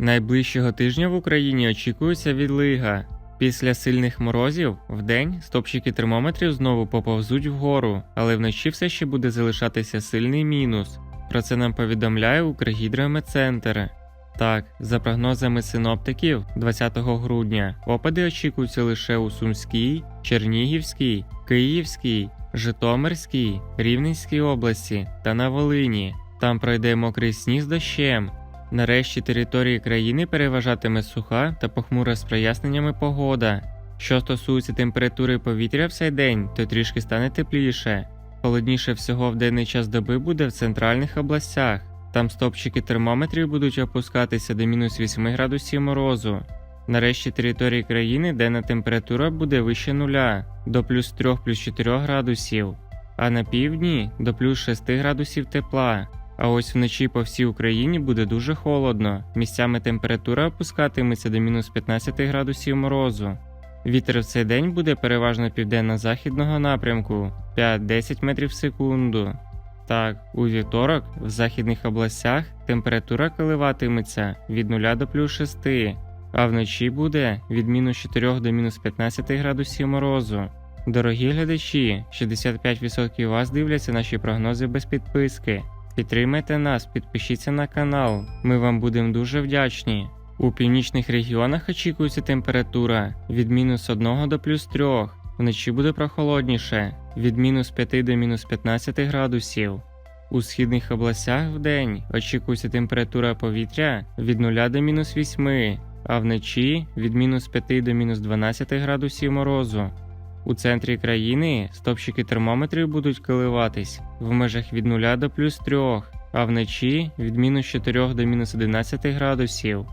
Найближчого тижня в Україні очікується відлига. Після сильних морозів вдень стопчики термометрів знову поповзуть вгору, але вночі все ще буде залишатися сильний мінус. Про це нам повідомляє Укргідрометцентр. Так, за прогнозами синоптиків, 20 грудня опади очікуються лише у Сумській, Чернігівській, Київській, Житомирській, Рівненській області та на Волині. Там пройде мокрий сніг з дощем. Нарешті території країни переважатиме суха та похмура з проясненнями погода. Що стосується температури повітря в цей день, то трішки стане тепліше. Холодніше всього в денний час доби буде в центральних областях. Там стопчики термометрів будуть опускатися до мінус 8 градусів морозу. Нарешті території країни денна температура буде вище нуля до плюс 3 плюс 4 градусів, а на півдні до плюс 6 градусів тепла. А ось вночі по всій Україні буде дуже холодно. Місцями температура опускатиметься до мінус 15 градусів морозу. Вітер в цей день буде переважно південно-західного напрямку 5-10 метрів в секунду. Так, у вівторок в західних областях температура коливатиметься від 0 до плюс 6, а вночі буде від мінус 4 до мінус 15 градусів морозу. Дорогі глядачі, 65% вас дивляться наші прогнози без підписки. Підтримайте нас, підпишіться на канал, ми вам будемо дуже вдячні. У північних регіонах очікується температура від мінус 1 до плюс 3, вночі буде прохолодніше від мінус 5 до мінус 15 градусів. У східних областях вдень очікується температура повітря від 0 до мінус 8, а вночі від мінус 5 до мінус 12 градусів морозу. У центрі країни стопчики термометрів будуть коливатись в межах від 0 до плюс 3, а вночі від мінус 4 до мінус 11 градусів.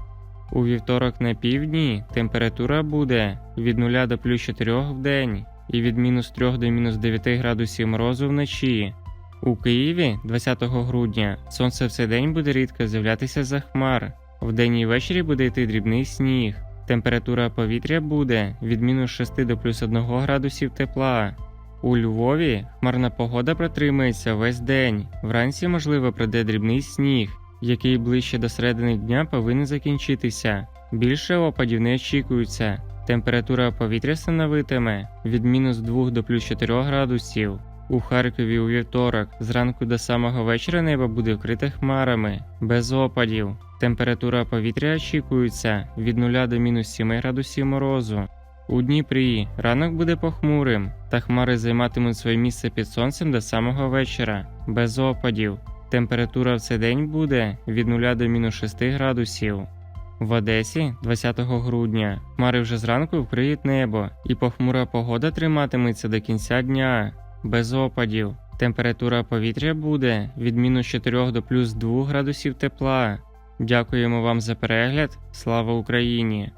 У вівторок на півдні температура буде від 0 до плюс 4 в день і від мінус 3 до мінус 9 градусів морозу вночі. У Києві 20 грудня сонце в цей день буде рідко з'являтися за хмар. Вдень і ввечері буде йти дрібний сніг. Температура повітря буде від мінус 6 до плюс 1 градусів тепла. У Львові хмарна погода протримається весь день. Вранці, можливо, пройде дрібний сніг, який ближче до середини дня повинен закінчитися. Більше опадів не очікується. Температура повітря становитиме від мінус 2 до плюс 4 градусів. У Харкові у вівторок зранку до самого вечора небо буде вкрите хмарами, без опадів. Температура повітря очікується від 0 до мінус 7 градусів морозу. У Дніпрі ранок буде похмурим, та хмари займатимуть своє місце під сонцем до самого вечора, без опадів. Температура в цей день буде від 0 до мінус 6 градусів. В Одесі 20 грудня хмари вже зранку вкриють небо, і похмура погода триматиметься до кінця дня, без опадів. Температура повітря буде від мінус 4 до плюс 2 градусів тепла. Дякуємо вам за перегляд. Слава Україні!